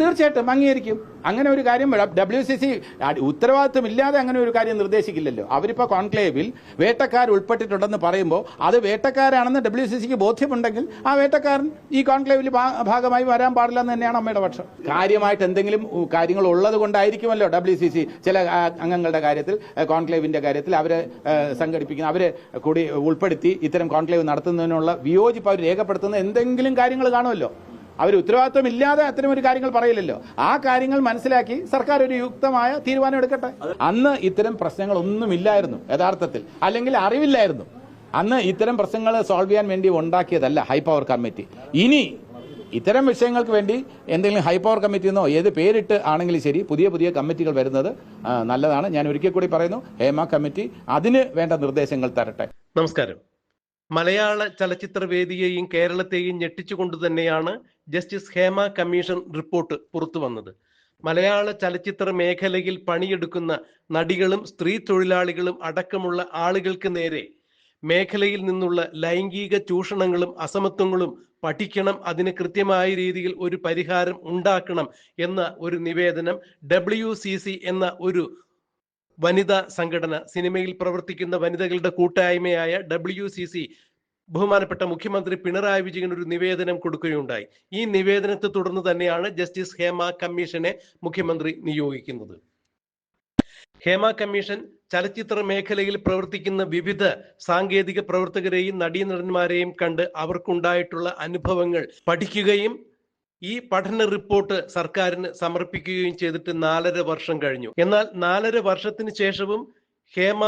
തീർച്ചയായിട്ടും അംഗീകരിക്കും. അങ്ങനെ ഒരു കാര്യം ഡബ്ല്യു സി സി ഉത്തരവാദിത്വം ഇല്ലാതെ അങ്ങനെ ഒരു കാര്യം നിർദ്ദേശിക്കില്ലല്ലോ. അവരിപ്പോ കോൺക്ലേവിൽ വേട്ടക്കാർ ഉൾപ്പെട്ടിട്ടുണ്ടെന്ന് പറയുമ്പോൾ അത് വേട്ടക്കാരാണെന്ന് ഡബ്ല്യു സി സിക്ക് ബോധ്യമുണ്ടെങ്കിൽ ആ വേട്ടക്കാരൻ ഈ കോൺക്ലേവിൽ ഭാഗമായി വരാൻ പാടില്ല എന്ന് തന്നെയാണ് അമ്മയുടെ പക്ഷം. കാര്യമായിട്ട് എന്തെങ്കിലും കാര്യങ്ങൾ ഉള്ളത് കൊണ്ടായിരിക്കുമല്ലോ ഡബ്ല്യു സി സി ചില അംഗങ്ങളുടെ കാര്യത്തിൽ കോൺക്ലേവിന്റെ കാര്യത്തിൽ അവരെ സംഘടിപ്പിക്കുന്ന അവരെ കൂടി ഉൾപ്പെടുത്തി ഇത്തരം കോൺക്ലേവ് നടത്തുന്നതിനുള്ള വിയോജിപ്പ് അവർ രേഖപ്പെടുത്തുന്ന എന്തെങ്കിലും കാര്യങ്ങൾ കാണുമല്ലോ. അവർ ഉത്തരവാദിത്വം ഇല്ലാതെ അത്തരം ഒരു കാര്യങ്ങൾ പറയില്ലല്ലോ. ആ കാര്യങ്ങൾ മനസ്സിലാക്കി സർക്കാർ ഒരു യുക്തമായ തീരുമാനം എടുക്കട്ടെ. അന്ന് ഇത്തരം പ്രശ്നങ്ങൾ ഒന്നുമില്ലായിരുന്നു യഥാർത്ഥത്തിൽ. അല്ലെങ്കിൽ അറിവില്ലായിരുന്നു. അന്ന് ഇത്തരം പ്രശ്നങ്ങൾ സോൾവ് ചെയ്യാൻ വേണ്ടി ഉണ്ടാക്കിയതല്ല ഹൈ പവർ കമ്മിറ്റി ഇനി ഇത്തരം വിഷയങ്ങൾക്ക് വേണ്ടി എന്തെങ്കിലും ഹൈ പവർ കമ്മിറ്റി എന്നോ ഏത് പേരിട്ട് ആണെങ്കിലും ശരി പുതിയ പുതിയ കമ്മിറ്റികൾ വരുന്നത് നല്ലതാണ്. ഞാൻ ഒരിക്കൽ കൂടി പറയുന്നു ഹേമ കമ്മിറ്റി അതിന് വേണ്ട നിർദ്ദേശങ്ങൾ തരട്ടെ. നമസ്കാരം. മലയാള ചലച്ചിത്ര വേദിയെയും കേരളത്തെയും ഞെട്ടിച്ചുകൊണ്ട് തന്നെയാണ് ജസ്റ്റിസ് ഹേമ കമ്മീഷൻ റിപ്പോർട്ട് പുറത്തു വന്നത്. മലയാള ചലച്ചിത്ര മേഖലയിൽ പണിയെടുക്കുന്ന നടികളും സ്ത്രീ തൊഴിലാളികളും അടക്കമുള്ള ആളുകൾക്ക് നേരെ മേഖലയിൽ നിന്നുള്ള ലൈംഗിക ചൂഷണങ്ങളും അസമത്വങ്ങളും പഠിക്കണം അതിന് കൃത്യമായ രീതിയിൽ ഒരു പരിഹാരം ഉണ്ടാക്കണം എന്ന ഒരു നിവേദനം ഡബ്ല്യു എന്ന ഒരു വനിതാ സംഘടന സിനിമയിൽ പ്രവർത്തിക്കുന്ന വനിതകളുടെ കൂട്ടായ്മയായ ഡബ്ല്യു സി സി ബഹുമാനപ്പെട്ട മുഖ്യമന്ത്രി പിണറായി വിജയൻ ഒരു നിവേദനം കൊടുക്കുകയുണ്ടായി. ഈ നിവേദനത്തെ തുടർന്ന് തന്നെയാണ് ജസ്റ്റിസ് ഹേമ കമ്മീഷനെ മുഖ്യമന്ത്രി നിയോഗിക്കുന്നത്. ഹേമ കമ്മീഷൻ ചലച്ചിത്ര മേഖലയിൽ പ്രവർത്തിക്കുന്ന വിവിധ സാങ്കേതിക പ്രവർത്തകരെയും നടീനടന്മാരെയും കണ്ട് അവർക്കുണ്ടായിട്ടുള്ള അനുഭവങ്ങൾ പഠിക്കുകയും ഈ പഠന റിപ്പോർട്ട് സർക്കാരിന് സമർപ്പിക്കുകയും ചെയ്തിട്ട് നാലര വർഷം കഴിഞ്ഞു. എന്നാൽ നാലര വർഷത്തിന് ശേഷവും ഹേമ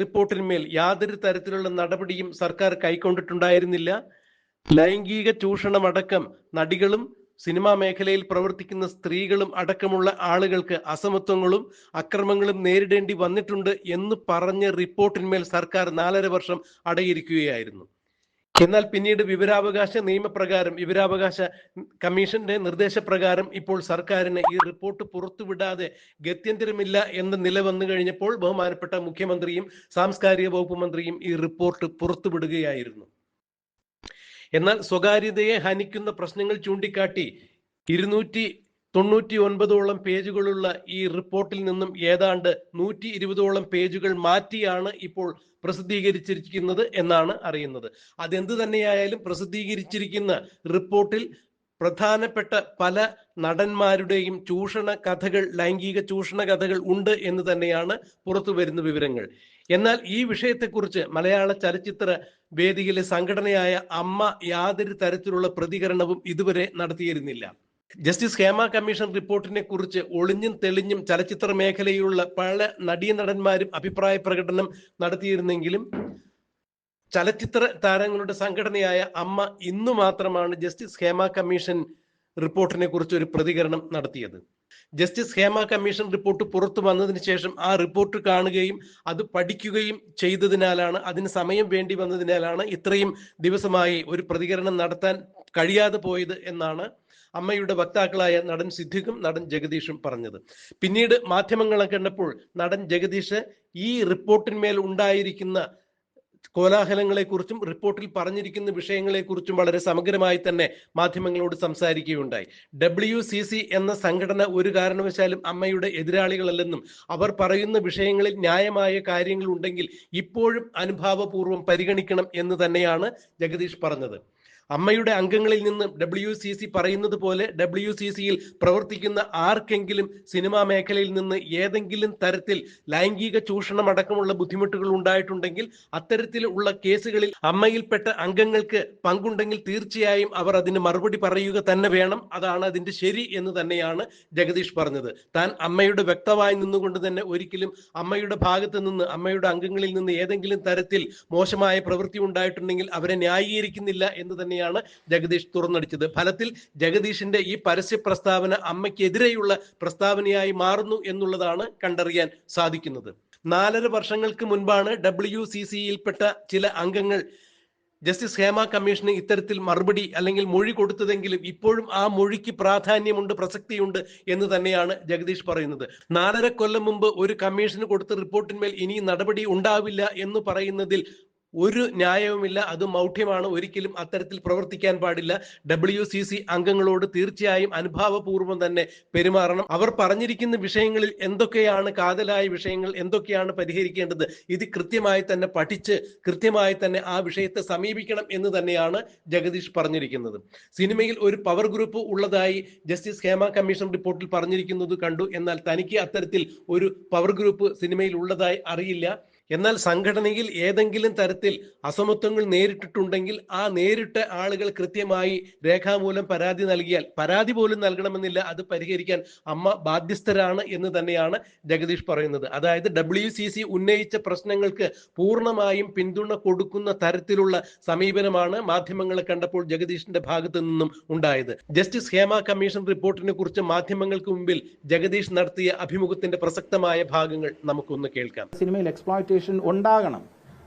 റിപ്പോർട്ടിന്മേൽ യാതൊരു തരത്തിലുള്ള നടപടിയും സർക്കാർ കൈക്കൊണ്ടിട്ടുണ്ടായിരുന്നില്ല. ലൈംഗിക ചൂഷണമടക്കം നടികളും സിനിമാ മേഖലയിൽ പ്രവർത്തിക്കുന്ന സ്ത്രീകളും അടക്കമുള്ള ആളുകൾക്ക് അസമത്വങ്ങളും അക്രമങ്ങളും നേരിടേണ്ടി വന്നിട്ടുണ്ട് എന്ന് പറഞ്ഞ റിപ്പോർട്ടിന്മേൽ സർക്കാർ നാലര വർഷം അടയിരിക്കുകയായിരുന്നു. എന്നാൽ പിന്നീട് വിവരാവകാശ നിയമപ്രകാരം വിവരാവകാശ കമ്മീഷന്റെ നിർദ്ദേശപ്രകാരം ഇപ്പോൾ സർക്കാരിന് ഈ റിപ്പോർട്ട് പുറത്തുവിടാതെ ഗത്യന്തരമില്ല എന്ന നില വന്നു കഴിഞ്ഞപ്പോൾ ബഹുമാനപ്പെട്ട മുഖ്യമന്ത്രിയും സാംസ്കാരിക വകുപ്പ് മന്ത്രിയും ഈ റിപ്പോർട്ട് പുറത്തുവിടുകയായിരുന്നു. എന്നാൽ സ്വകാര്യതയെ ഹനിക്കുന്ന പ്രശ്നങ്ങൾ ചൂണ്ടിക്കാട്ടി ഇരുന്നൂറ്റി തൊണ്ണൂറ്റി ഒൻപതോളം പേജുകളുള്ള ഈ റിപ്പോർട്ടിൽ നിന്നും ഏതാണ്ട് നൂറ്റി ഇരുപതോളം പേജുകൾ മാറ്റിയാണ് ഇപ്പോൾ പ്രസിദ്ധീകരിച്ചിരിക്കുന്നത് എന്നാണ് അറിയുന്നത്. അതെന്ത് തന്നെയായാലും പ്രസിദ്ധീകരിച്ചിരിക്കുന്ന റിപ്പോർട്ടിൽ പ്രധാനപ്പെട്ട പല നടന്മാരുടെയും ചൂഷണ കഥകൾ ലൈംഗിക ചൂഷണ കഥകൾ ഉണ്ട് എന്ന് തന്നെയാണ് പുറത്തു വരുന്ന വിവരങ്ങൾ. എന്നാൽ ഈ വിഷയത്തെക്കുറിച്ച് മലയാള ചലച്ചിത്ര വേദിയിലെ സംഘടനയായ അമ്മ യാതൊരു തരത്തിലുള്ള പ്രതികരണവും ഇതുവരെ നടത്തിയിരുന്നില്ല. ജസ്റ്റിസ് ഹേമ കമ്മീഷൻ റിപ്പോർട്ടിനെ കുറിച്ച് ഒളിഞ്ഞും തെളിഞ്ഞും ചലച്ചിത്ര മേഖലയിലുള്ള പല നടീനടന്മാരും അഭിപ്രായ പ്രകടനം നടത്തിയിരുന്നെങ്കിലും ചലച്ചിത്ര താരങ്ങളുടെ സംഘടനയായ അമ്മ ഇന്നു മാത്രമാണ് ജസ്റ്റിസ് ഹേമ കമ്മീഷൻ റിപ്പോർട്ടിനെ കുറിച്ച് ഒരു പ്രതികരണം നടത്തിയത്. ജസ്റ്റിസ് ഹേമ കമ്മീഷൻ റിപ്പോർട്ട് പുറത്തു വന്നതിന് ശേഷം ആ റിപ്പോർട്ട് കാണുകയും അത് പഠിക്കുകയും ചെയ്തതിനാലാണ് അതിന് സമയം വേണ്ടി വന്നതിനാലാണ് ഇത്രയും ദിവസമായി ഒരു പ്രതികരണം നടത്താൻ കഴിയാതെ പോയത് എന്നാണ് അമ്മയുടെ വക്താക്കളായ നടൻ സിദ്ദിഖും നടൻ ജഗദീഷും പറഞ്ഞത്. പിന്നീട് മാധ്യമങ്ങളെ കണ്ടപ്പോൾ നടൻ ജഗദീഷ് ഈ റിപ്പോർട്ടിന്മേൽ ഉണ്ടായിരിക്കുന്ന കോലാഹലങ്ങളെക്കുറിച്ചും റിപ്പോർട്ടിൽ പറഞ്ഞിരിക്കുന്ന വിഷയങ്ങളെക്കുറിച്ചും വളരെ സമഗ്രമായി തന്നെ മാധ്യമങ്ങളോട് സംസാരിക്കുകയുണ്ടായി. ഡബ്ല്യു സി സി എന്ന സംഘടന ഒരു കാരണവശാലും അമ്മയുടെ എതിരാളികളല്ലെന്നും അവർ പറയുന്ന വിഷയങ്ങളിൽ ന്യായമായ കാര്യങ്ങൾ ഉണ്ടെങ്കിൽ ഇപ്പോഴും അനുഭാവപൂർവം പരിഗണിക്കണം എന്ന് തന്നെയാണ് ജഗദീഷ് പറഞ്ഞത്. അമ്മയുടെ അംഗങ്ങളിൽ നിന്ന് ഡബ്ല്യു സി സി പറയുന്നത് പോലെ ഡബ്ല്യു സി സിയിൽ പ്രവർത്തിക്കുന്ന ആർക്കെങ്കിലും സിനിമാ മേഖലയിൽ നിന്ന് ഏതെങ്കിലും തരത്തിൽ ലൈംഗിക ചൂഷണം അടക്കമുള്ള ബുദ്ധിമുട്ടുകൾ ഉണ്ടായിട്ടുണ്ടെങ്കിൽ അത്തരത്തിലുള്ള കേസുകളിൽ അമ്മയിൽപ്പെട്ട അംഗങ്ങൾക്ക് പങ്കുണ്ടെങ്കിൽ തീർച്ചയായും അവർ അതിന് മറുപടി പറയുക തന്നെ വേണം. അതാണ് അതിന്റെ ശരി എന്ന് തന്നെയാണ് ജഗദീഷ് പറഞ്ഞത്. താൻ അമ്മയുടെ വ്യക്തമായി നിന്നുകൊണ്ട് തന്നെ ഒരിക്കലും അമ്മയുടെ ഭാഗത്ത് നിന്ന് അമ്മയുടെ അംഗങ്ങളിൽ നിന്ന് ഏതെങ്കിലും തരത്തിൽ മോശമായ പ്രവൃത്തി ഉണ്ടായിട്ടുണ്ടെങ്കിൽ അവരെ ന്യായീകരിക്കുന്നില്ല എന്ന് തന്നെയാണ് ജഗദീഷ് തുറന്നടിച്ചത്. ഫലത്തിൽ ജഗദീഷിന്റെ ഈ പരസ്യ പ്രസ്താവന അമ്മയ്ക്കെതിരെയുള്ള പ്രസ്താവനയായി മാറുന്നു എന്നുള്ളതാണ് കണ്ടറിയാൻ സാധിക്കുന്നത്. നാലര വർഷങ്ങൾക്ക് മുൻപാണ് ഡബ്ല്യു സി സിയിൽപ്പെട്ട ചില അംഗങ്ങൾ ജസ്റ്റിസ് ഹേമ കമ്മീഷന് ഇത്തരത്തിൽ മറുപടി അല്ലെങ്കിൽ മൊഴി കൊടുത്തതെങ്കിലും ഇപ്പോഴും ആ മൊഴിക്ക് പ്രാധാന്യമുണ്ട് പ്രസക്തിയുണ്ട് എന്ന് തന്നെയാണ് ജഗദീഷ് പറയുന്നത്. നാലര കൊല്ലം മുമ്പ് ഒരു കമ്മീഷന് കൊടുത്ത റിപ്പോർട്ടിന്മേൽ ഇനി നടപടി ഉണ്ടാവില്ല എന്ന് പറയുന്നതിൽ ഒരു ന്യായവുമില്ല അത് മൗഢ്യമാണ്. ഒരിക്കലും അത്തരത്തിൽ പ്രവർത്തിക്കാൻ പാടില്ല. ഡബ്ല്യു സി സി അംഗങ്ങളോട് തീർച്ചയായും അനുഭാവപൂർവം തന്നെ പെരുമാറണം. അവർ പറഞ്ഞിരിക്കുന്ന വിഷയങ്ങളിൽ എന്തൊക്കെയാണ് കാതലായ വിഷയങ്ങൾ എന്തൊക്കെയാണ് പരിഹരിക്കേണ്ടത് ഇത് കൃത്യമായി തന്നെ പഠിച്ച് കൃത്യമായി തന്നെ ആ വിഷയത്തെ സമീപിക്കണം എന്ന് തന്നെയാണ് ജഗദീഷ് പറഞ്ഞിരിക്കുന്നത്. സിനിമയിൽ ഒരു പവർ ഗ്രൂപ്പ് ഉള്ളതായി ജസ്റ്റിസ് ഹേമ കമ്മീഷൻ റിപ്പോർട്ടിൽ പറഞ്ഞിരിക്കുന്നത് കണ്ടു. എന്നാൽ തനിക്ക് അത്തരത്തിൽ ഒരു പവർ ഗ്രൂപ്പ് സിനിമയിൽ ഉള്ളതായി അറിയില്ല. എന്നാൽ സംഘടനയിൽ ഏതെങ്കിലും തരത്തിൽ അസമത്വങ്ങൾ നേരിട്ടിട്ടുണ്ടെങ്കിൽ ആ നേരിട്ട ആളുകൾ കൃത്യമായി രേഖാമൂലം പരാതി നൽകിയാൽ പരാതി പോലും നൽകണമെന്നില്ല അത് പരിഹരിക്കാൻ അമ്മ ബാധ്യസ്ഥരാണ് എന്ന് തന്നെയാണ് ജഗദീഷ് പറയുന്നത്. അതായത് ഡബ്ല്യു സി സി ഉന്നയിച്ച പ്രശ്നങ്ങൾക്ക് പൂർണമായും പിന്തുണ കൊടുക്കുന്ന തരത്തിലുള്ള സമീപനമാണ് മാധ്യമങ്ങളെ കണ്ടപ്പോൾ ജഗദീഷിന്റെ ഭാഗത്തു നിന്നും ഉണ്ടായത്. ജസ്റ്റിസ് ഹേമ കമ്മീഷൻ റിപ്പോർട്ടിനെ കുറിച്ച് മാധ്യമങ്ങൾക്ക് മുമ്പിൽ ജഗദീഷ് നടത്തിയ അഭിമുഖത്തിന്റെ പ്രസക്തമായ ഭാഗങ്ങൾ നമുക്കൊന്ന് കേൾക്കാം. സിനിമയിൽ എക്സ്പ്ലോയിറ്റേഷൻ ഉണ്ടാകണം.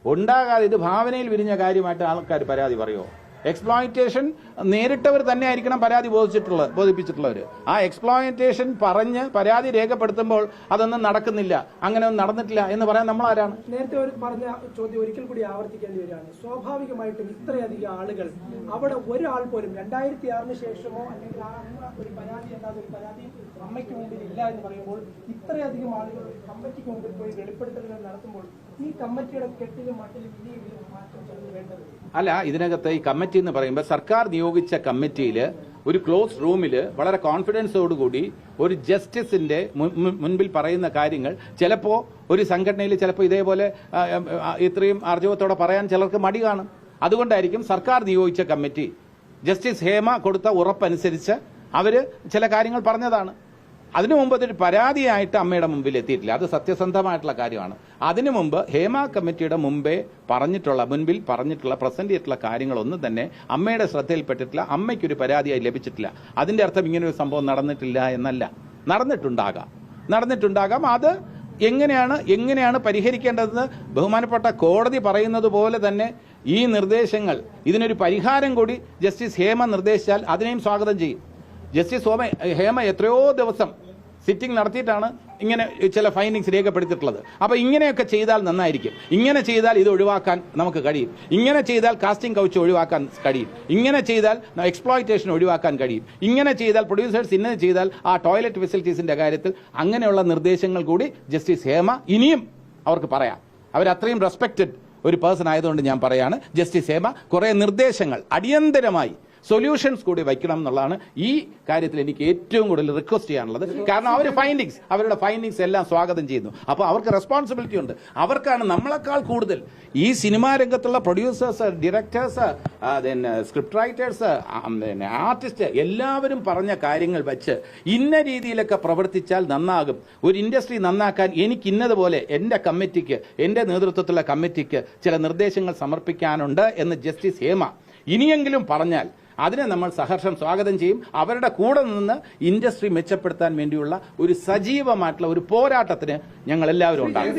ഉണ്ടാകാതെ ഇത് ഭാവനയിൽ വിരിഞ്ഞ കാര്യമായിട്ട് ആൾക്കാർ പരാതി പറയുമോ എക്സ്പ്ലോയിറ്റേഷൻ നേരിട്ടവർ തന്നെ ആയിരിക്കണം പരാതി ബോധിച്ചിട്ടുള്ളത് ബോധിപ്പിച്ചിട്ടുള്ളവർ ആ എക്സ്പ്ലോയിറ്റേഷൻ പറഞ്ഞ് പരാതി രേഖപ്പെടുത്തുമ്പോൾ അതൊന്നും നടക്കുന്നില്ല. അങ്ങനെ ഒന്നും നടന്നിട്ടില്ല എന്ന് പറയാൻ നമ്മൾ ആരാണ് നേരത്തെ ഒരു പറഞ്ഞ ചോദ്യം ഒരിക്കൽ കൂടി ആവർത്തിക്കേണ്ടി വരികയാണ്. സ്വാഭാവികമായിട്ടും ഇത്രയധികം ആളുകൾ അവിടെ ഒരാൾ പോലും രണ്ടായിരത്തി ആറിന് ശേഷമോ അല്ലെങ്കിൽ ഒരു പരാതി അല്ലാതെ ഒരു പരാതി അമ്മയ്ക്ക് മുമ്പിൽ ഇല്ല എന്ന് പറയുമ്പോൾ ഇത്രയധികം ആളുകൾ കമ്മിറ്റിക്ക് മുമ്പിൽ പോയി വെളിപ്പെടുത്തലുകൾ നടത്തുമ്പോൾ ഈ കമ്മിറ്റിയുടെ കെട്ടിലും മട്ടിലും ഇനിയെങ്കിലും മാറ്റം വേണ്ടത്? അല്ല ഇതിനകത്ത് ഈ കമ്മിറ്റി എന്ന് പറയുമ്പോൾ സർക്കാർ നിയോഗിച്ച കമ്മിറ്റിയിൽ ഒരു ക്ലോസ് റൂമിൽ വളരെ കോൺഫിഡൻസോടുകൂടി ഒരു ജസ്റ്റിസിന്റെ മുൻ- മുൻ- മുൻപിൽ പറയുന്ന കാര്യങ്ങൾ ചിലപ്പോൾ ഒരു സംഘടനയിൽ ചിലപ്പോൾ ഇതേപോലെ ഇത്രയും ആർജവത്തോടെ പറയാൻ ചിലർക്ക് മടി കാണും. അതുകൊണ്ടായിരിക്കും സർക്കാർ നിയോഗിച്ച കമ്മിറ്റി. ജസ്റ്റിസ് ഹേമ കൊടുത്ത ഉറപ്പനുസരിച്ച് അവർ ചില കാര്യങ്ങൾ പറഞ്ഞതാണ്. അതിനു മുമ്പ് അതൊരു പരാതിയായിട്ട് അമ്മയുടെ മുമ്പിൽ എത്തിയിട്ടില്ല. അത് സത്യസന്ധമായിട്ടുള്ള കാര്യമാണ്. അതിനു മുമ്പ് ഹേമ കമ്മിറ്റിയുടെ മുമ്പേ പറഞ്ഞിട്ടുള്ള മുൻപിൽ പറഞ്ഞിട്ടുള്ള പ്രസന്റ് ചെയ്തിട്ടുള്ള കാര്യങ്ങളൊന്നും തന്നെ അമ്മയുടെ ശ്രദ്ധയിൽപ്പെട്ടിട്ടില്ല. അമ്മയ്ക്കൊരു പരാതിയായി ലഭിച്ചിട്ടില്ല. അതിന്റെ അർത്ഥം ഇങ്ങനെ ഒരു സംഭവം നടന്നിട്ടില്ല എന്നല്ല. നടന്നിട്ടുണ്ടാകാം. നടന്നിട്ടുണ്ടാകാം. അത് എങ്ങനെയാണ് എങ്ങനെയാണ് പരിഹരിക്കേണ്ടതെന്ന് ബഹുമാനപ്പെട്ട കോടതി പറയുന്നത് പോലെ തന്നെ ഈ നിർദ്ദേശങ്ങൾ ഇതിനൊരു പരിഹാരം കൂടി ജസ്റ്റിസ് ഹേമ നിർദ്ദേശിച്ചാൽ അതിനെയും സ്വാഗതം ചെയ്യും. ജസ്റ്റിസ് ഹോമ ഹേമ എത്രയോ ദിവസം സിറ്റിംഗ് നടത്തിയിട്ടാണ് ഇങ്ങനെ ചില ഫൈൻഡിങ്സ് രേഖപ്പെടുത്തിയിട്ടുള്ളത്. അപ്പോൾ ഇങ്ങനെയൊക്കെ ചെയ്താൽ നന്നായിരിക്കും. ഇങ്ങനെ ചെയ്താൽ ഇത് ഒഴിവാക്കാൻ നമുക്ക് കഴിയും. ഇങ്ങനെ ചെയ്താൽ കാസ്റ്റിംഗ് കൗച്ച് ഒഴിവാക്കാൻ കഴിയും. ഇങ്ങനെ ചെയ്താൽ എക്സ്പ്ലോയിറ്റേഷൻ ഒഴിവാക്കാൻ കഴിയും. ഇങ്ങനെ ചെയ്താൽ പ്രൊഡ്യൂസേഴ്സ് ഇന്നത് ചെയ്താൽ ആ ടോയ്ലറ്റ് ഫെസിലിറ്റീസിന്റെ കാര്യത്തിൽ അങ്ങനെയുള്ള നിർദ്ദേശങ്ങൾ കൂടി ജസ്റ്റിസ് ഹേമ ഇനിയും അവർക്ക് പറയാം. അവരത്രയും റെസ്പെക്റ്റഡ് ഒരു പേഴ്സൺ ആയതുകൊണ്ട് ഞാൻ പറയാണ്. ജസ്റ്റിസ് ഹേമ കുറേ നിർദ്ദേശങ്ങൾ അടിയന്തരമായി സൊല്യൂഷൻസ് കൂടി വയ്ക്കണം എന്നുള്ളതാണ് ഈ കാര്യത്തിൽ എനിക്ക് ഏറ്റവും കൂടുതൽ റിക്വസ്റ്റ് ചെയ്യാനുള്ളത്. കാരണം അവർ ഫൈൻഡിങ്സ് അവരുടെ ഫൈൻഡിങ്സ് എല്ലാം സ്വാഗതം ചെയ്യുന്നു. അപ്പോൾ അവർക്ക് റെസ്പോൺസിബിലിറ്റി ഉണ്ട്. അവർക്കാണ് നമ്മളെക്കാൾ കൂടുതൽ. ഈ സിനിമാ രംഗത്തുള്ള പ്രൊഡ്യൂസേഴ്സ് ഡയറക്ടേഴ്സ് പിന്നെ സ്ക്രിപ്റ്റ് റൈറ്റേഴ്സ് പിന്നെ ആർട്ടിസ്റ്റ് എല്ലാവരും പറഞ്ഞ കാര്യങ്ങൾ വെച്ച് ഇന്ന രീതിയിലൊക്കെ പ്രവർത്തിച്ചാൽ നന്നാകും. ഒരു ഇൻഡസ്ട്രി നന്നാക്കാൻ എനിക്ക് ഇന്നതുപോലെ എന്റെ കമ്മിറ്റിക്ക് എന്റെ നേതൃത്വത്തിലുള്ള കമ്മിറ്റിക്ക് ചില നിർദ്ദേശങ്ങൾ സമർപ്പിക്കാനുണ്ട് എന്ന് ജസ്റ്റിസ് ഹേമ ഇനിയെങ്കിലും പറഞ്ഞാൽ അതിനെ നമ്മൾ സഹർഷം സ്വാഗതം ചെയ്യും. അവരുടെ കൂടെ നിന്ന് ഇൻഡസ്ട്രി മെച്ചപ്പെടുത്താൻ വേണ്ടിയുള്ള ഒരു സജീവമായിട്ടുള്ള ഒരു പോരാട്ടത്തിന് ഞങ്ങൾ എല്ലാവരും ഉണ്ടാകും.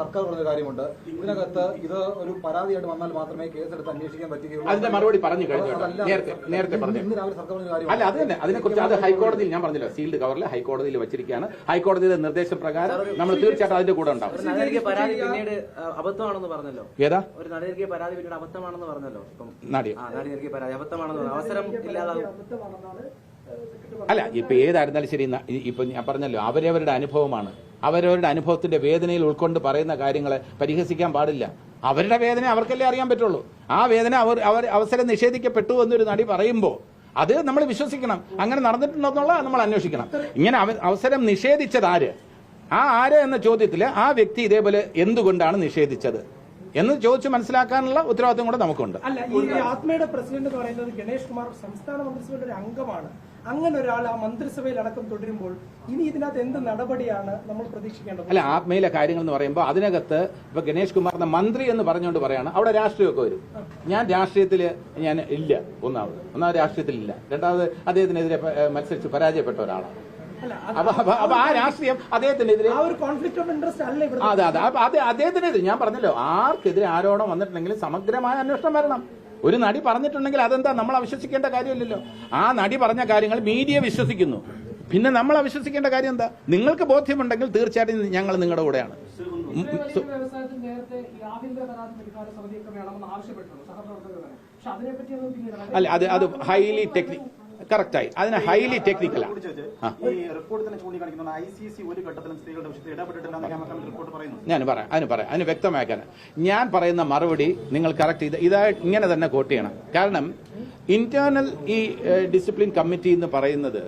സർക്കാർ പറഞ്ഞ കാര്യമുണ്ട്. ഇതിനകത്ത് ഇത് ഒരു പരാതിയായിട്ട് വന്നാൽ മാത്രമേ കേസെടുത്ത് അന്വേഷിക്കാൻ പറ്റുകയുള്ളൂ. അതിന്റെ മറുപടി പറഞ്ഞു കഴിഞ്ഞു. നേരത്തെ നേരത്തെ പറഞ്ഞു. അല്ല അത് തന്നെ അതിനെക്കുറിച്ച് അത് ഹൈക്കോടതിയിൽ ഞാൻ പറഞ്ഞില്ല. സീൽഡ് കവറിൽ ഹൈക്കോടതിയിൽ വെച്ചിരിക്കുകയാണ്. ഹൈക്കോടതിയുടെ നിർദ്ദേശപ്രകാരം നമ്മൾ തീർച്ചയായിട്ടും അതിന്റെ കൂടെ ഉണ്ടാവും. പിന്നീട് അബദ്ധമാണെന്ന് പറഞ്ഞല്ലോ. ഏതാ? ഒരു പരാതി പിന്നീട് അബദ്ധമാണെന്ന് പറഞ്ഞല്ലോ. ഇപ്പം നാടിയ? അബദ്ധമാണെന്ന് അവസരം ഇല്ലാതാവും. അല്ല ഇപ്പൊ ഏതായിരുന്നാലും ശരി ഇപ്പൊ ഞാൻ പറഞ്ഞല്ലോ അവരവരുടെ അനുഭവമാണ്. അവരവരുടെ അനുഭവത്തിന്റെ വേദനയിൽ ഉൾക്കൊണ്ട് പറയുന്ന കാര്യങ്ങളെ പരിഹസിക്കാൻ പാടില്ല. അവരുടെ വേദന അവർക്കല്ലേ അറിയാൻ പറ്റുള്ളൂ. ആ വേദന അവർ അവർ അവസരം നിഷേധിക്കപ്പെട്ടു എന്നൊരു നടി പറയുമ്പോൾ അത് നമ്മൾ വിശ്വസിക്കണം. അങ്ങനെ നടന്നിട്ടുണ്ടെന്നുള്ള നമ്മൾ അന്വേഷിക്കണം. ഇങ്ങനെ അവസരം നിഷേധിച്ചത് ആര്? ആ ആര് എന്ന ചോദ്യത്തിൽ ആ വ്യക്തി ഇതേപോലെ എന്തുകൊണ്ടാണ് നിഷേധിച്ചത്? എന്ന് ചോദിച്ച് മനസ്സിലാക്കാനുള്ള ഉത്തരവാദിത്വം കൂടെ നമുക്കുണ്ട്. അല്ല ഈ ആത്മയുടെ പ്രസിഡന്റ് എന്ന് പറയുന്നത് ഗണേഷ് കുമാർ സംസ്ഥാന മന്ത്രിസഭയുടെ ഒരു അംഗമാണ്. അങ്ങനെ ഒരാൾ ആ മന്ത്രിസഭയിൽ അടക്കം തുടരുമ്പോൾ ഇനി ഇതിനകത്ത് എന്ത് നടപടിയാണ് നമ്മൾ പ്രതീക്ഷിക്കേണ്ടത്? അല്ല ആത്മയിലെ കാര്യങ്ങൾ എന്ന് പറയുമ്പോൾ അതിനകത്ത് ഇപ്പൊ ഗണേഷ് കുമാറിന്റെ മന്ത്രി എന്ന് പറഞ്ഞുകൊണ്ട് പറയാണ് അവിടെ രാഷ്ട്രീയമൊക്കെ വരും. ഞാൻ രാഷ്ട്രീയത്തിൽ ഞാൻ ഇല്ല ഒന്നാമത്. ഒന്നാമത് രാഷ്ട്രീയത്തിലില്ല. രണ്ടാമത് അദ്ദേഹത്തിനെതിരെ മത്സരിച്ച് പരാജയപ്പെട്ട ഒരാളാണ്. അപ്പൊ ആ രാഷ്ട്രീയം അദ്ദേഹത്തിനെതിരെ ആ ഒരു കോൺഫ്ലിക്ട് ഓഫ് ഇൻട്രസ്റ്റ് അല്ല ഇവിടെ അതെ അതെ. അപ്പൊ അത് അദ്ദേഹത്തിനെതിരെ ഞാൻ പറഞ്ഞല്ലോ ആർക്കെതിരെ ആരോപണം വന്നിട്ടുണ്ടെങ്കിൽ സമഗ്രമായ അന്വേഷണം വരണം. ഒരു നടി പറഞ്ഞിട്ടുണ്ടെങ്കിൽ അതെന്താ? നമ്മൾ അവിശ്വസിക്കേണ്ട കാര്യമില്ലല്ലോ. ആ നടി പറഞ്ഞ കാര്യങ്ങൾ മീഡിയ വിശ്വസിക്കുന്നു. പിന്നെ നമ്മൾ അവിശ്വസിക്കേണ്ട കാര്യം എന്താ? നിങ്ങൾക്ക് ബോധ്യമുണ്ടെങ്കിൽ തീർച്ചയായിട്ടും ഞങ്ങൾ നിങ്ങളുടെ കൂടെയാണ്. അല്ല അത് അത് ഹൈലി ടെക്നിക് കറക്റ്റായി അതിന് ഹൈലി ടെക്നിക്കലാണ് ഞാൻ പറയാം അതിന് പറയാം അതിന് വ്യക്തമാക്കാൻ ഞാൻ പറയുന്ന മറുപടി നിങ്ങൾ കറക്റ്റ് ചെയ്ത് ഇതായിട്ട് ഇങ്ങനെ തന്നെ കോട്ട് ചെയ്യണം. കാരണം ഇന്റേണൽ ഈ ഡിസിപ്ലിൻ കമ്മിറ്റി എന്ന് പറയുന്നത്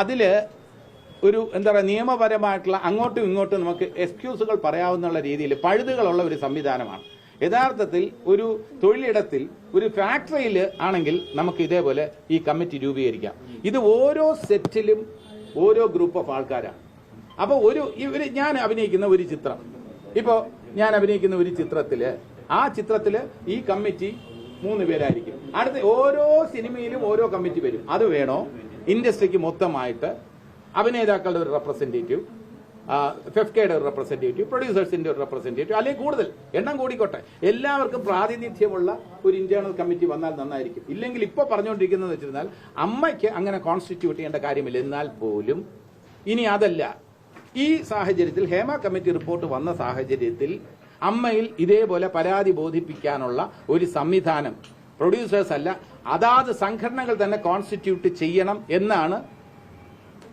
അതിൽ ഒരു എന്താ പറയുക നിയമപരമായിട്ടുള്ള അങ്ങോട്ടും ഇങ്ങോട്ടും നമുക്ക് എക്സ്ക്യൂസുകൾ പറയാവുന്ന രീതിയിൽ പഴുതുകളുള്ള ഒരു സംവിധാനമാണ്. യഥാർത്ഥത്തിൽ ഒരു തൊഴിലിടത്തിൽ ഒരു ഫാക്ടറിയിൽ ആണെങ്കിൽ നമുക്ക് ഇതേപോലെ ഈ കമ്മിറ്റി രൂപീകരിക്കാം. ഇത് ഓരോ സെറ്റിലും ഓരോ ഗ്രൂപ്പ് ഓഫ് ആൾക്കാരാണ്. അപ്പോൾ ഒരു ഇവർ ഞാൻ അഭിനയിക്കുന്ന ഒരു ചിത്രം. ഇപ്പോൾ ഞാൻ അഭിനയിക്കുന്ന ഒരു ചിത്രത്തിൽ ആ ചിത്രത്തിൽ ഈ കമ്മിറ്റി മൂന്ന് പേരായിരിക്കും. അടുത്ത ഓരോ സിനിമയിലും ഓരോ കമ്മിറ്റി വരും. അത് വേണോ? ഇൻഡസ്ട്രിക്ക് മൊത്തമായിട്ട് അഭിനേതാക്കളുടെ ഒരു റെപ്രസെന്റേറ്റീവ് ഫെഫ്കയുടെ ഒരു റെപ്രസെന്റേറ്റീവ് പ്രൊഡ്യൂസേഴ്സിന്റെ ഒരു റെപ്രസെന്റേറ്റീവ് അല്ലെങ്കിൽ കൂടുതൽ എണ്ണം കൂടിക്കോട്ടെ. എല്ലാവർക്കും പ്രാതിനിധ്യമുള്ള ഒരു ഇന്റേണൽ കമ്മിറ്റി വന്നാൽ നന്നായിരിക്കും. ഇല്ലെങ്കിൽ ഇപ്പൊ പറഞ്ഞുകൊണ്ടിരിക്കുന്നത് വെച്ചിരുന്നാൽ അമ്മയ്ക്ക് അങ്ങനെ കോൺസ്റ്റിറ്റ്യൂട്ട് ചെയ്യേണ്ട കാര്യമില്ല. എന്നാൽ പോലും ഇനി അതല്ല. ഈ സാഹചര്യത്തിൽ ഹേമ കമ്മിറ്റി റിപ്പോർട്ട് വന്ന സാഹചര്യത്തിൽ അമ്മയിൽ ഇതേപോലെ പരാതി ബോധിപ്പിക്കാനുള്ള ഒരു സംവിധാനം പ്രൊഡ്യൂസേഴ്സ് അല്ല അതാത് സംഘടനകൾ തന്നെ കോൺസ്റ്റിറ്റ്യൂട്ട് ചെയ്യണം എന്നാണ്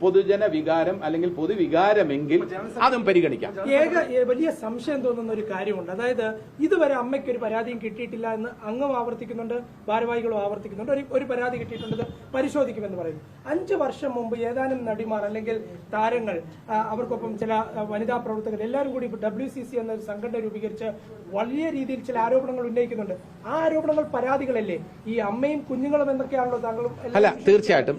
പൊതുജന വികാരം അല്ലെങ്കിൽ പൊതുവികാരമെങ്കിൽ അതും പരിഗണിക്കാം. ഏക വലിയ സംശയം തോന്നുന്ന ഒരു കാര്യമുണ്ട്. അതായത് ഇതുവരെ അമ്മയ്ക്ക് ഒരു പരാതിയും കിട്ടിയിട്ടില്ല എന്ന് അങ്ങും ആവർത്തിക്കുന്നുണ്ട് ഭാരവാഹികളും ആവർത്തിക്കുന്നുണ്ട് ഒരു ഒരു പരാതി കിട്ടിയിട്ടുണ്ട് പരിശോധിക്കുമെന്ന് പറയുന്നു. അഞ്ച് വർഷം മുമ്പ് ഏതാനും നടിമാർ അല്ലെങ്കിൽ താരങ്ങൾ അവർക്കൊപ്പം ചില വനിതാ പ്രവർത്തകർ എല്ലാവരും കൂടി ഡബ്ല്യു സി സി എന്നൊരു സംഘടന രൂപീകരിച്ച് വലിയ രീതിയിൽ ചില ആരോപണങ്ങൾ ഉന്നയിക്കുന്നുണ്ട്. ആ ആരോപണങ്ങൾ പരാതികളല്ലേ? ഈ അമ്മയും കുഞ്ഞുങ്ങളും എന്നൊക്കെയാണല്ലോ താങ്കളും അല്ല തീർച്ചയായിട്ടും.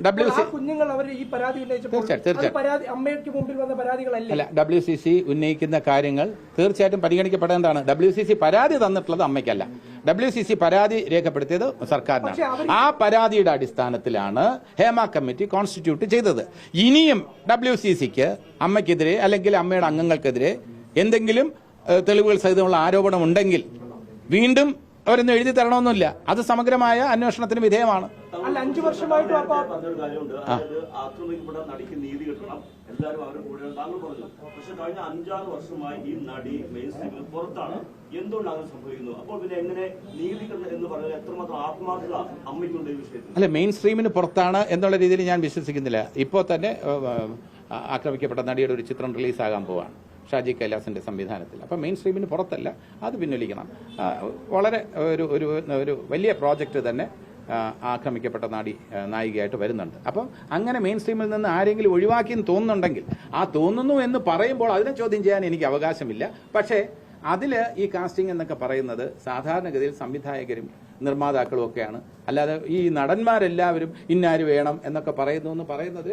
കുഞ്ഞുങ്ങൾ അവർ ഈ പരാതി ഉന്നയിച്ചപ്പോൾ തീർച്ചയായിട്ടും, തീർച്ചയായിട്ടും. അത് പരാതി അമ്മയ്ക്ക് മുമ്പിൽ വന്ന പരാതികളല്ല? അല്ല ഡബ്ല്യു സി സി ഉന്നയിക്കുന്ന കാര്യങ്ങൾ തീർച്ചയായിട്ടും പരിഗണിക്കപ്പെടേണ്ടതാണ് ഡബ്ല്യു സി സി പരാതി തന്നിട്ടുള്ളത് അമ്മയ്ക്കല്ല. ഡബ്ല്യു സി സി പരാതി രേഖപ്പെടുത്തിയത് സർക്കാരിനാണ്. ആ പരാതിയുടെ അടിസ്ഥാനത്തിലാണ് ഹേമ കമ്മിറ്റി കോൺസ്റ്റിറ്റ്യൂട്ട് ചെയ്തത്. ഇനിയും ഡബ്ല്യു സി സിക്ക് അമ്മയ്ക്കെതിരെ അല്ലെങ്കിൽ അമ്മയുടെ അംഗങ്ങൾക്കെതിരെ എന്തെങ്കിലും തെളിവുകൾ സഹിതമുള്ള ആരോപണം ഉണ്ടെങ്കിൽ വീണ്ടും അവരൊന്നും എഴുതി തരണമെന്നില്ല. അത് സമഗ്രമായ അന്വേഷണത്തിന് വിധേയമാണ്. അല്ല അഞ്ചു വർഷമായിട്ട് അപ്പൊ പറഞ്ഞൊരു കാര്യമുണ്ട്. അതായത് ആക്രമിക്കപ്പെട്ട നടിക്ക് നീതി കിട്ടണം. എല്ലാവരും അവരുടെ കൂടെ താങ്കൾ പറഞ്ഞു. പക്ഷെ കഴിഞ്ഞ അഞ്ചാറ് വർഷമായി ഈ നടി മെയിൻ സ്ട്രീമിൽ പുറത്താണ്. എന്തുകൊണ്ട് അങ്ങനെ സംഭവിക്കുന്നു? അപ്പോൾ പിന്നെ എങ്ങനെ നീതി എന്ന് പറഞ്ഞാൽ എത്രമാത്രം ആത്മാർത്ഥത അമ്മയ്ക്കുണ്ട് ഈ വിഷയത്തിൽ? അല്ല മെയിൻ സ്ട്രീമിന് പുറത്താണ് എന്നുള്ള രീതിയിൽ ഞാൻ വിശ്വസിക്കുന്നില്ല. ഇപ്പോൾ തന്നെ ആക്രമിക്കപ്പെട്ട നടിയുടെ ഒരു ചിത്രം റിലീസാകാൻ പോവാണ്. ഷാജി കൈലാസിന്റെ സംവിധാനത്തിൽ. അപ്പം മെയിൻ സ്ട്രീമിന് പുറത്തല്ല. അത് പിൻവലിക്കണം. വളരെ ഒരു ഒരു വലിയ പ്രോജക്റ്റ് തന്നെ ആക്രമിക്കപ്പെട്ട നാടി നായികയായിട്ട് വരുന്നുണ്ട്. അപ്പം അങ്ങനെ മെയിൻ സ്ട്രീമിൽ നിന്ന് ആരെങ്കിലും ഒഴിവാക്കി എന്ന് തോന്നുന്നുണ്ടെങ്കിൽ ആ തോന്നുന്നു എന്ന് പറയുമ്പോൾ അതിനെ ചോദ്യം ചെയ്യാൻ എനിക്ക് അവകാശമില്ല. പക്ഷേ അതിൽ ഈ കാസ്റ്റിംഗ് എന്നൊക്കെ പറയുന്നത് സാധാരണഗതിയിൽ സംവിധായകരും നിർമ്മാതാക്കളും ഒക്കെയാണ്. അല്ലാതെ ഈ നടന്മാരെല്ലാവരും ഇന്നാര് വേണം എന്നൊക്കെ പറയുന്നു എന്ന് പറയുന്നത്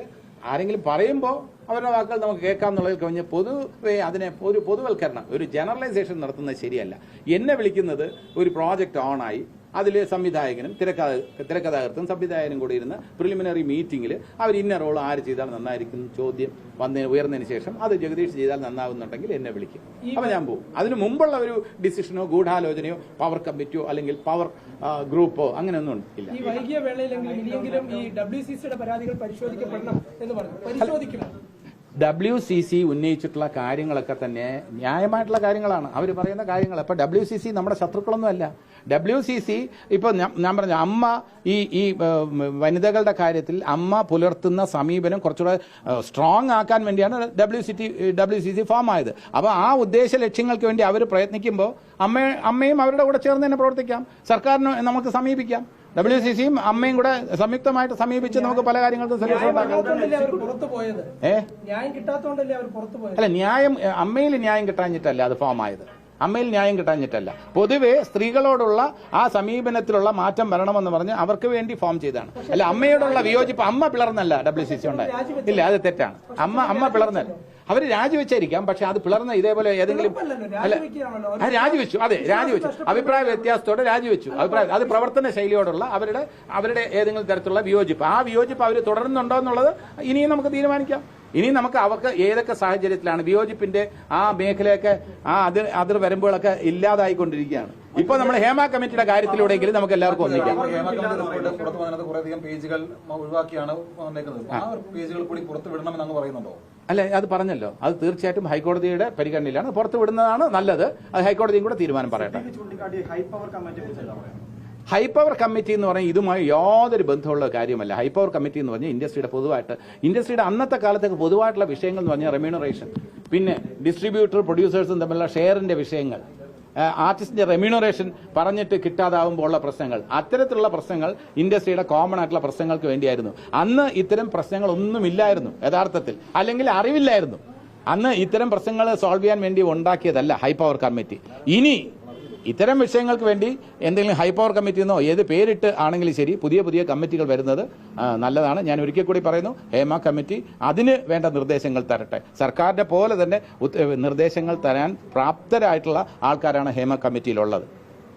ആരെങ്കിലും പറയുമ്പോൾ അവരുടെ വാക്കുകൾ നമുക്ക് കേൾക്കാം എന്നുള്ളതിൽ കവിഞ്ഞ് പൊതുവെ അതിനെ ഒരു പൊതുവൽക്കരണം ഒരു ജനറലൈസേഷൻ നടത്തുന്നത് ശരിയല്ല. എന്നെ വിളിക്കുന്നത് ഒരു പ്രോജക്റ്റ് ഓണായി അതിൽ സംവിധായകനും തിരക്കഥ തിരക്കഥാകൃത്തും സംവിധായകനും കൂടി ഇരുന്ന് പ്രിലിമിനറി മീറ്റിംഗിൽ അവർ ഇന്ന റോൾ ആര് ചെയ്താൽ നന്നായിരിക്കും ചോദ്യം വന്ന് ഉയർന്നതിന് ശേഷം അത് ജഗദീഷ് ചെയ്താൽ നന്നാവുന്നുണ്ടെങ്കിൽ എന്നെ വിളിക്കും. അപ്പൊ ഞാൻ പോകും അതിന് മുമ്പുള്ള ഒരു ഡിസിഷനോ ഗൂഢാലോചനയോ പവർ കമ്മിറ്റിയോ അല്ലെങ്കിൽ പവർ ഗ്രൂപ്പോ അങ്ങനെയൊന്നും ഇല്ല. ഈ വൈകിയ വേളയിലെങ്കിലും ഈ ഡബ്ല്യു സി സിയുടെ പരാതികൾ പരിശോധിക്കപ്പെടണം എന്ന് പറഞ്ഞു. പരിശോധിക്കുമോ? ഡബ്ല്യു സി സി ഉന്നയിച്ചിട്ടുള്ള കാര്യങ്ങളൊക്കെ തന്നെ ന്യായമായിട്ടുള്ള കാര്യങ്ങളാണ്. അവർ പറയുന്ന കാര്യങ്ങൾ. അപ്പം ഡബ്ല്യു സി സി നമ്മുടെ ശത്രുക്കളൊന്നുമല്ല ഡബ്ല്യു സി സി ഇപ്പോൾ ഞാൻ- പറഞ്ഞു അമ്മ ഈ ഈ വനിതകളുടെ കാര്യത്തിൽ അമ്മ പുലർത്തുന്ന സമീപനം കുറച്ചുകൂടെ സ്ട്രോങ് ആക്കാൻ വേണ്ടിയാണ് W C T W C C form ആയത്. അപ്പോൾ ആ ഉദ്ദേശ ലക്ഷ്യങ്ങൾക്ക് വേണ്ടി അവർ പ്രയത്നിക്കുമ്പോൾ അമ്മ അമ്മയും അവരുടെ കൂടെ ചേർന്ന് തന്നെ പ്രവർത്തിക്കാം. സർക്കാരിന് നമുക്ക് സമീപിക്കാം. ഡബ്ല്യു സി സിയും അമ്മയും കൂടെ സംയുക്തമായിട്ട് സമീപിച്ച് നമുക്ക് പല കാര്യങ്ങൾക്കും സൊല്യൂഷൻ ഉണ്ടാക്കാം. ഏ? അല്ല ന്യായം അമ്മയിൽ ന്യായം കിട്ടാഞ്ഞിട്ടല്ല അത് ഫോം ആയത്? അമ്മയിൽ ന്യായം കിട്ടാഞ്ഞിട്ടല്ല. പൊതുവെ സ്ത്രീകളോടുള്ള ആ സമീപനത്തിലുള്ള മാറ്റം വരണമെന്ന് പറഞ്ഞ് അവർക്ക് വേണ്ടി ഫോം ചെയ്താണ് അല്ല അമ്മയോടുള്ള വിയോജിപ്പ് അമ്മ പിളർന്നല്ല ഡബ്ല്യു സി സി ഉണ്ടായി. ഇല്ല അത് തെറ്റാണ്. അമ്മ അമ്മ പിളർന്നല്ല. അവർ രാജിവെച്ചായിരിക്കാം പക്ഷെ അത് പിളർന്ന ഇതേപോലെ ഏതെങ്കിലും അല്ല രാജിവെച്ചു. അതെ രാജിവെച്ചു. അഭിപ്രായ വ്യത്യാസത്തോടെ രാജിവെച്ചു. അഭിപ്രായ അത് പ്രവർത്തന ശൈലിയോടുള്ള അവരുടെ അവരുടെ ഏതെങ്കിലും തരത്തിലുള്ള വിയോജിപ്പ്. ആ വിയോജിപ്പ് അവർ തുടരുന്നുണ്ടോ എന്നുള്ളത് ഇനിയും നമുക്ക് തീരുമാനിക്കാം. ഇനി നമുക്ക് അവർക്ക് ഏതൊക്കെ സാഹചര്യത്തിലാണ് വിയോജിപ്പിന്റെ ആ മേഖലയൊക്കെ ആ അതിർ അതിർ വരുമ്പോഴൊക്കെ ഇല്ലാതായിക്കൊണ്ടിരിക്കുകയാണ്. ഇപ്പൊ നമ്മൾ ഹേമ കമ്മിറ്റിയുടെ കാര്യത്തിലൂടെയെങ്കിലും നമുക്ക് എല്ലാവർക്കും ഒന്നിക്കാം. പുറത്തു കുറേയധികം പേജുകൾ ഒഴിവാക്കിയാണ് വന്നേക്കുന്നത് ആ പേജുകൾ കൂടി പുറത്ത് പറയുന്നുണ്ടോ? അല്ലെ അത് പറഞ്ഞല്ലോ. അത് തീർച്ചയായിട്ടും ഹൈക്കോടതിയുടെ പരിഗണനയിലാണ്. പുറത്തു വിടുന്നതാണ് നല്ലത്. അത് ഹൈക്കോടതിയും കൂടെ തീരുമാനം പറയട്ടെ. ഹൈ പവർ കമ്മിറ്റി എന്ന് പറഞ്ഞാൽ ഇതുമായി യാതൊരു ബന്ധമുള്ള കാര്യമല്ല. ഹൈ പവർ കമ്മിറ്റി എന്ന് പറഞ്ഞാൽ ഇൻഡസ്ട്രിയുടെ പൊതുവായിട്ട് ഇൻഡസ്ട്രിയുടെ അന്നത്തെ കാലത്തേക്ക് പൊതുവായിട്ടുള്ള വിഷയങ്ങൾ എന്ന് പറഞ്ഞാൽ റെമ്യൂണറേഷൻ പിന്നെ ഡിസ്ട്രിബ്യൂട്ടർ പ്രൊഡ്യൂസേഴ്സും തമ്മിലുള്ള ഷെയറിന്റെ വിഷയങ്ങൾ. ആർട്ടിസ്റ്റിന്റെ റെമ്യൂണറേഷൻ പറഞ്ഞിട്ട് കിട്ടാതാവുമ്പോൾ ഉള്ള പ്രശ്നങ്ങൾ. അത്തരത്തിലുള്ള പ്രശ്നങ്ങൾ ഇൻഡസ്ട്രിയുടെ കോമൺ ആയിട്ടുള്ള പ്രശ്നങ്ങൾക്ക് വേണ്ടിയായിരുന്നു. അന്ന് ഇത്തരം പ്രശ്നങ്ങളൊന്നുമില്ലായിരുന്നു യഥാർത്ഥത്തിൽ. അല്ലെങ്കിൽ അറിവില്ലായിരുന്നു. അന്ന് ഇത്തരം പ്രശ്നങ്ങൾ സോൾവ് ചെയ്യാൻ വേണ്ടി ഉണ്ടാക്കിയതല്ല ഹൈ പവർ കമ്മിറ്റി. ഇനി ഇത്തരം വിഷയങ്ങൾക്ക് വേണ്ടി എന്തെങ്കിലും ഹൈ പവർ കമ്മിറ്റി എന്നോ ഏത് പേരിട്ട് ആണെങ്കിലും ശരി പുതിയ പുതിയ കമ്മിറ്റികൾ വരുന്നത് നല്ലതാണ്. ഞാൻ ഒരിക്കൽ കൂടി പറയുന്നു ഹേമ കമ്മിറ്റി അതിന് വേണ്ട നിർദ്ദേശങ്ങൾ തരട്ടെ. സർക്കാരിന്റെ പോലെ തന്നെ നിർദ്ദേശങ്ങൾ തരാൻ പ്രാപ്തരായിട്ടുള്ള ആൾക്കാരാണ് ഹേമ കമ്മിറ്റിയിലുള്ളത്.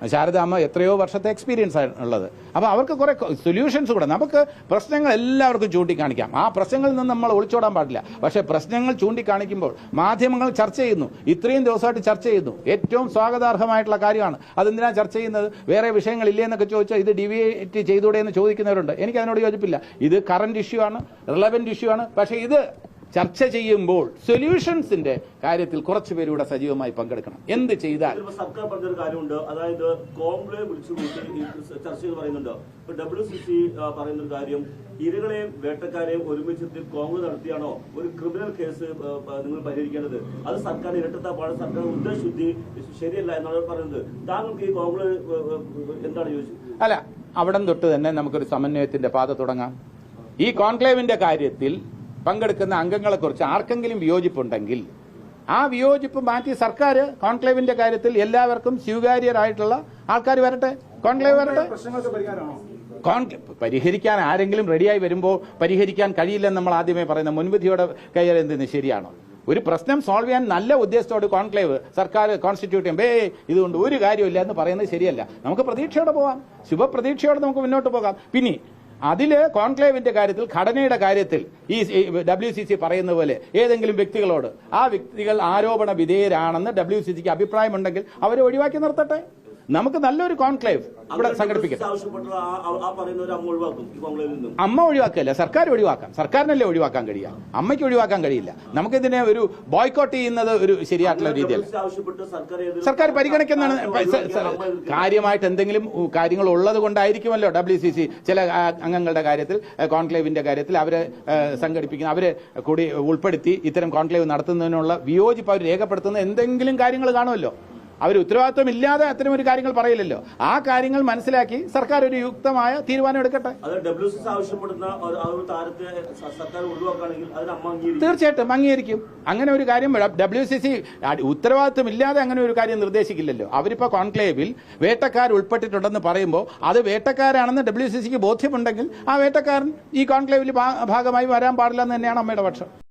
ശാരദാമ്മ എത്രയോ വർഷത്തെ എക്സ്പീരിയൻസ് ഉള്ളത്. അപ്പോൾ അവർക്ക് കുറേ സൊല്യൂഷൻസ് കൂടെ. നമുക്ക് പ്രശ്നങ്ങൾ എല്ലാവർക്കും ചൂണ്ടിക്കാണിക്കാം. ആ പ്രശ്നങ്ങളിൽ നിന്ന് നമ്മൾ ഒളിച്ചോടാൻ പാടില്ല. പക്ഷേ പ്രശ്നങ്ങൾ ചൂണ്ടിക്കാണിക്കുമ്പോൾ മാധ്യമങ്ങൾ ചർച്ച ചെയ്യുന്നു. ഇത്രയും ദിവസമായിട്ട് ചർച്ച ചെയ്യുന്നു. ഏറ്റവും സ്വാഗതാർഹമായിട്ടുള്ള കാര്യമാണ്. അതെന്തിനാണ് ചർച്ച ചെയ്യുന്നത്? വേറെ വിഷയങ്ങളില്ലേ എന്നൊക്കെ ചോദിച്ചാൽ ഇത് ഡിവിയേറ്റ് ചെയ്തൂടെ എന്ന് ചോദിക്കുന്നവരുണ്ട്. എനിക്ക് അതിനോട് യോജിപ്പില്ല. ഇത് കറണ്ട് ഇഷ്യൂ ആണ് റിലവന്റ് ഇഷ്യൂ ആണ്. പക്ഷേ ഇത് ചർച്ച ചെയ്യുമ്പോൾ സൊല്യൂഷൻസിന്റെ കാര്യത്തിൽ കുറച്ചുപേരൂടെ സജീവമായി പങ്കെടുക്കണം. എന്ത് ചെയ്താൽ? സർക്കാർ പറഞ്ഞൊരു കാര്യമുണ്ട്. അതായത് കോംപ്ലേവ് വിളിച്ചു ചർച്ച ചെയ്ത് പറയുന്നുണ്ട്. ഡബ്ല്യു സി സി പറയുന്ന ഒരു കാര്യം ഇരകളെയും വേട്ടക്കാരെയും ഒരുമിച്ച് കോൺഗ്രസ് നടത്തിയാണോ ഒരു ക്രിമിനൽ കേസ് നിങ്ങൾ പരിഹരിക്കേണ്ടത്? അത് സർക്കാർ ഇരട്ടത്താപ്പാണ് സർക്കാർ ഉദ്ദേശശുദ്ധി ശരിയല്ല എന്നാണ് പറയുന്നത്. താങ്കൾക്ക് ഈ കോൺഗ്രസ് എന്താണ് ചോദിച്ചത്? അല്ല അവിടം തൊട്ട് തന്നെ നമുക്കൊരു സമന്വയത്തിന്റെ പാത തുടങ്ങാം. ഈ കോൺക്ലേവിന്റെ കാര്യത്തിൽ പങ്കെടുക്കുന്ന അംഗങ്ങളെക്കുറിച്ച് ആർക്കെങ്കിലും വിയോജിപ്പുണ്ടെങ്കിൽ ആ വിയോജിപ്പ് മാറ്റി സർക്കാർ കോൺക്ലേവിന്റെ കാര്യത്തിൽ എല്ലാവർക്കും സ്വീകാര്യരായിട്ടുള്ള ആൾക്കാർ വരട്ടെ. കോൺക്ലേവ് വരട്ടെ. പരിഹരിക്കാൻ ആരെങ്കിലും റെഡിയായി വരുമ്പോൾ പരിഹരിക്കാൻ കഴിയില്ലെന്ന് നമ്മൾ ആദ്യമേ പറയുന്ന മുൻവിധിയോടെ കൈകാര്യം ശരിയാണോ? ഒരു പ്രശ്നം സോൾവ് ചെയ്യാൻ നല്ല ഉദ്ദേശത്തോട് കോൺക്ലേവ് സർക്കാർ കോൺസ്റ്റിറ്റ്യൂട്ട് ചെയ്യുമ്പോൾ ഏ ഇതുകൊണ്ട് ഒരു കാര്യമില്ല എന്ന് പറയുന്നത് ശരിയല്ല. നമുക്ക് പ്രതീക്ഷയോടെ പോകാം ശുഭപ്രതീക്ഷയോടെ നമുക്ക് മുന്നോട്ട് പോകാം. പിന്നെ അതിൽ കോൺക്ലേവിന്റെ കാര്യത്തിൽ ഘടനയുടെ കാര്യത്തിൽ ഈ ഡബ്ല്യു സി സി പറയുന്ന പോലെ ഏതെങ്കിലും വ്യക്തികളോട് ആ വ്യക്തികൾ ആരോപണ വിധേയരാണെന്ന് ഡബ്ല്യു സി സിക്ക് അഭിപ്രായമുണ്ടെങ്കിൽ അവരെ ഒഴിവാക്കി നിർത്തട്ടെ. നമുക്ക് നല്ലൊരു കോൺക്ലേവ് ഇവിടെ സംഘടിപ്പിക്കാം. അമ്മ ഒഴിവാക്കല്ല സർക്കാർ ഒഴിവാക്കാം. സർക്കാരിനല്ലേ ഒഴിവാക്കാൻ കഴിയുക? അമ്മയ്ക്ക് ഒഴിവാക്കാൻ കഴിയില്ല. നമുക്കിതിനെ ഒരു ബോയ്ക്കോട്ട് ചെയ്യുന്നത് ഒരു ശരിയായിട്ടുള്ള രീതിയിൽ സർക്കാർ പരിഗണിക്കുന്നതാണ്. കാര്യമായിട്ട് എന്തെങ്കിലും കാര്യങ്ങൾ ഉള്ളത് കൊണ്ടായിരിക്കുമല്ലോ ഡബ്ല്യു സി സി ചില അംഗങ്ങളുടെ കാര്യത്തിൽ കോൺക്ലേവിന്റെ കാര്യത്തിൽ അവരെ സംഘടിപ്പിക്കുന്ന അവരെ കൂടി ഉൾപ്പെടുത്തി ഇത്തരം കോൺക്ലേവ് നടത്തുന്നതിനുള്ള വിയോജിപ്പ് അവർ രേഖപ്പെടുത്തുന്ന എന്തെങ്കിലും കാര്യങ്ങൾ കാണുമല്ലോ. അവർ ഉത്തരവാദിത്വം ഇല്ലാതെ അത്തരം ഒരു കാര്യങ്ങൾ പറയില്ലല്ലോ. ആ കാര്യങ്ങൾ മനസ്സിലാക്കി സർക്കാർ ഒരു യുക്തമായ തീരുമാനം എടുക്കട്ടെ. തീർച്ചയായിട്ടും അംഗീകരിക്കും. അങ്ങനെ ഒരു കാര്യം ഡബ്ല്യു സി സി ഉത്തരവാദിത്വം ഇല്ലാതെ അങ്ങനെ ഒരു കാര്യം നിർദ്ദേശിക്കില്ലല്ലോ. അവരിപ്പോ കോൺക്ലേവിൽ വേട്ടക്കാർ ഉൾപ്പെട്ടിട്ടുണ്ടെന്ന് പറയുമ്പോൾ അത് വേട്ടക്കാരാണെന്ന് ഡബ്ല്യു സി സിക്ക് ബോധ്യമുണ്ടെങ്കിൽ ആ വേട്ടക്കാരൻ ഈ കോൺക്ലേവിൽ ഭാഗമായി വരാൻ പാടില്ല എന്ന് തന്നെയാണ് അമ്മയുടെ പക്ഷം.